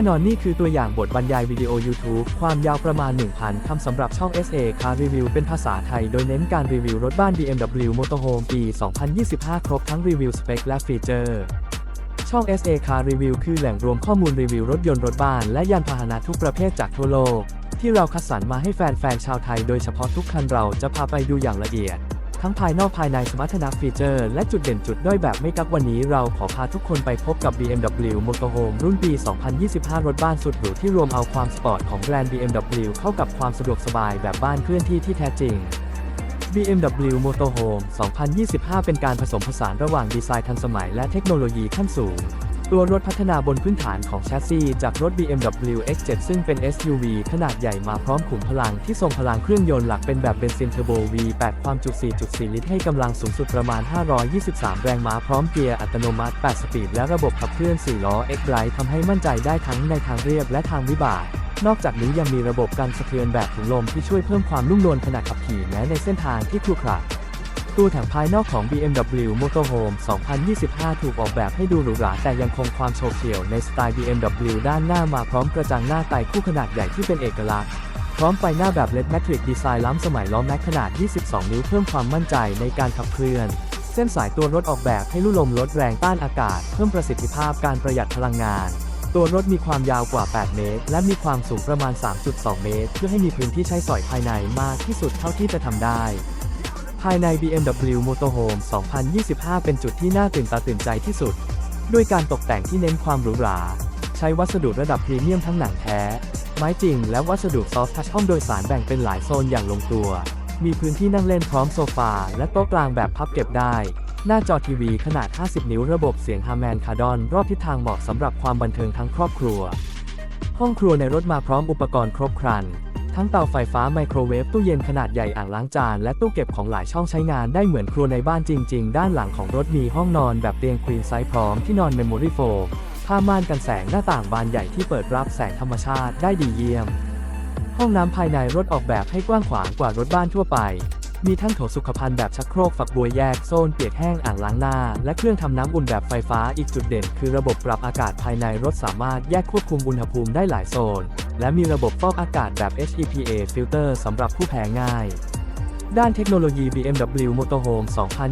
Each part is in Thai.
น่นอนนี่คือตัวอย่างบทบรรยายวิดีโอ YouTube ความยาวประมาณ 1,000 คำสำหรับช่อง SA Car Review เป็นภาษาไทย โดยเน้นการรีวิวรถบ้าน BMW Motorhome ปี 2025 ครบทั้งรีวิวสเปคและฟีเจอร์ ช่อง SA Car Review คือแหล่งรวมข้อมูลรีวิวรถยนต์รถบ้านและยานพาหนะทุกประเภทจากทั่วโลก ที่เราคัดสรรมาให้แฟนๆชาวไทย โดยเฉพาะทุกคันเราจะพาไปดูอย่างละเอียด ทั้งภายนอกภายในสมรรถนะฟีเจอร์และจุดเด่นจุดด้อยแบบไม่กักวันนี้เราขอพาทุกคนไปพบกับ BMW Motorhome รุ่นปี 2025 รถบ้านสุดหรูที่รวมเอาความสปอร์ตของแบรนด์ BMW เข้ากับความสะดวกสบายแบบบ้านเคลื่อนที่ที่แท้จริง BMW Motorhome 2025 เป็นการผสมผสานระหว่างดีไซน์ทันสมัยและเทคโนโลยีขั้นสูง ตัวรถพัฒนาบนพื้นฐานของแชสซีจากรถ BMW X7 ซึ่งเป็น SUV ขนาดใหญ่มาพร้อมขุมพลังที่ทรงพลังเครื่องยนต์หลักเป็นแบบเบนซินเทอร์โบ V8 ความจุ 4.4 ลิตรให้กำลังสูงสุดประมาณ 523 แรงม้าพร้อมเกียร์อัตโนมัติ 8 สปีด และระบบขับเคลื่อน 4 ล้อ X-Drive ทำให้มั่นใจได้ทั้งในทางเรียบและทางวิบากนอกจากนี้ยังมีระบบการสะเทือนแบบถุงลมที่ช่วยเพิ่มความนุ่มนวลขณะขับขี่แม้ในเส้นทางที่ครุขระ ตัวถังภายนอกของ BMW Motorhome 2025 ถูกออกแบบให้ดูหรูหราแต่ยังคงความโฉบเฉี่ยวในสไตล์ BMW ด้านหน้ามาพร้อมกระจังหน้าไต่คู่ขนาดใหญ่ที่เป็นเอกลักษณ์ พร้อมไฟหน้าแบบ LED Matrix ดีไซน์ล้ำสมัยล้อแม็กขนาด 22 นิ้วเพิ่มความมั่นใจในการขับเคลื่อน เส้นสายตัวรถออกแบบให้ลู่ลมลดแรงต้านอากาศ เพิ่มประสิทธิภาพการประหยัดพลังงานตัวรถมีความยาวกว่า 8 เมตร และมีความสูงประมาณ 3.2 เมตร เพื่อให้มีพื้นที่ใช้สอยภายในมากที่สุดเท่าที่จะทำได้ ภายใน BMW Motorhome 2025 เป็นจุดที่น่าตื่นตาตื่นใจที่สุด ด้วยการตกแต่งที่เน้นความหรูหรา ใช้วัสดุระดับพรีเมียมทั้งหนังแท้ ไม้จริงและวัสดุซอฟท์ทัชห้องโดยสารแบ่งเป็นหลายโซนอย่างลงตัว มีพื้นที่นั่งเล่นพร้อมโซฟาและโต๊ะกลางแบบพับเก็บได้ หน้าจอทีวีขนาด 50 นิ้วระบบเสียงฮาแมนคาร์ดอนรอบทิศทางเหมาะสำหรับความบันเทิงทั้งครอบครัว ห้องครัวในรถมาพร้อมอุปกรณ์ครบครัน ทั้งเตาไฟฟ้าไมโครเวฟตู้เย็นขนาดใหญ่อ่างล้างจาน และตู้เก็บของหลายช่องใช้งานได้เหมือนครัวในบ้านจริง ๆ ด้านหลังของรถมีห้องนอนแบบเตียงควีนไซส์พร้อมที่นอนเมมโมรี่โฟมผ้าม่านกันแสงหน้าต่างบานใหญ่ที่เปิดรับแสงธรรมชาติได้ดีเยี่ยม ห้องน้ำภายในรถออกแบบให้กว้างขวางกว่ารถบ้านทั่วไป มีทั้งโถสุขภัณฑ์แบบชักโครกฝักบัวแยกโซนเปียกแห้งอ่างล้างหน้า และเครื่องทำน้ำอุ่นแบบไฟฟ้าอีกจุดเด่น คือระบบปรับอากาศภายในรถสามารถแยกควบคุมอุณหภูมิได้หลายโซน และมีระบบฟอกอากาศแบบ HEPA filter สำหรับผู้แพ้ง่าย ด้านเทคโนโลยี BMW Motorhome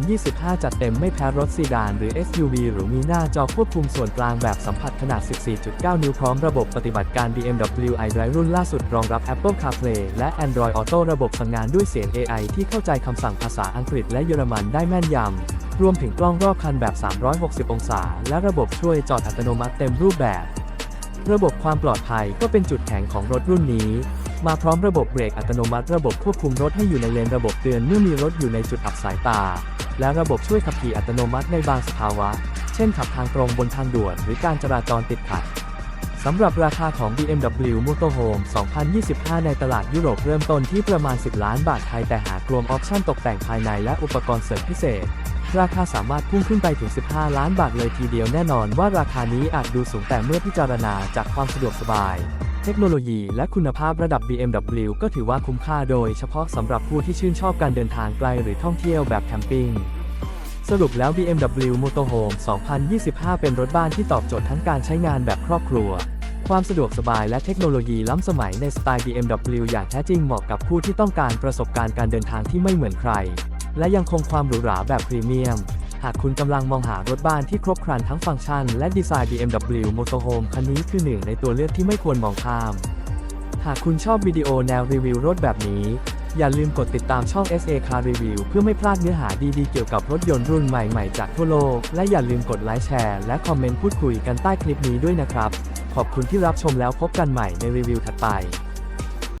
2025 จัดเต็มไม่แพ้รถซีดาน หรือ SUV หรือมีหน้าจอควบคุมส่วนกลางแบบสัมผัสขนาด 14.9 นิ้วพร้อมระบบปฏิบัติการ BMW iDrive รุ่นล่าสุดรองรับ Apple CarPlay และ Android Auto ระบบสั่งงานด้วยเสียง AI ที่เข้าใจคำสั่งภาษาอังกฤษและเยอรมันได้แม่นยำรวมถึงกล้องรอบคันแบบ 360 องศา และระบบช่วยจอดอัตโนมัติเต็มรูปแบบ ระบบความปลอดภัยก็เป็นจุดแข็งของรถรุ่นนี้ มาพร้อมระบบเบรกอัตโนมัติระบบควบคุมรถให้อยู่ในเลนระบบเตือนเมื่อมีรถอยู่ในจุดอับสายตา และระบบช่วยขับขี่อัตโนมัติในบางสภาวะ เช่นขับทางตรงบนทางด่วน หรือการจราจรติดขัดสำหรับราคาของ BMW Motorhome 2025 ในตลาดยุโรปเริ่มต้นที่ประมาณ 10 ล้านบาทไทยแต่หากรวมออปชั่นตกแต่งภายในและอุปกรณ์เสริมพิเศษ ราคาสามารถพุ่งขึ้นไปถึง 15 ล้านบาทเลยทีเดียวแน่นอนว่าราคานี้อาจดูสูงแต่เมื่อพิจารณาจากความสะดวกสบาย เทคโนโลยีและคุณภาพระดับ BMW ก็ถือว่าคุ้มค่าโดยเฉพาะสำหรับผู้ที่ชื่นชอบการเดินทางไกลหรือท่องเที่ยวแบบแคมปิ้งสรุปแล้ว BMW Motorhome 2025 เป็นรถบ้านที่ตอบโจทย์ทั้งการใช้งานแบบครอบครัว ความสะดวกสบายและเทคโนโลยีล้ำสมัยในสไตล์ BMW อย่างแท้จริงเหมาะกับผู้ที่ต้องการประสบการณ์การเดินทางที่ไม่เหมือนใคร และยังคงความหรูหราแบบพรีเมียม หากคุณกำลังมองหารถบ้านที่ครบครันทั้งฟังก์ชันและดีไซน์ BMW Motorhome คันนี้คือหนึ่งในตัวเลือกที่ไม่ควรมองข้าม หากคุณชอบวิดีโอแนวรีวิวรถแบบนี้ อย่าลืมกดติดตามช่อง SA Car Review เพื่อไม่พลาดเนื้อหาดีๆเกี่ยวกับรถยนต์รุ่นใหม่ๆจากทั่วโลก และอย่าลืมกดไลค์แชร์และคอมเมนต์พูดคุยกันใต้คลิปนี้ด้วยนะครับ ขอบคุณที่รับชมแล้วพบกันใหม่ในรีวิวถัดไป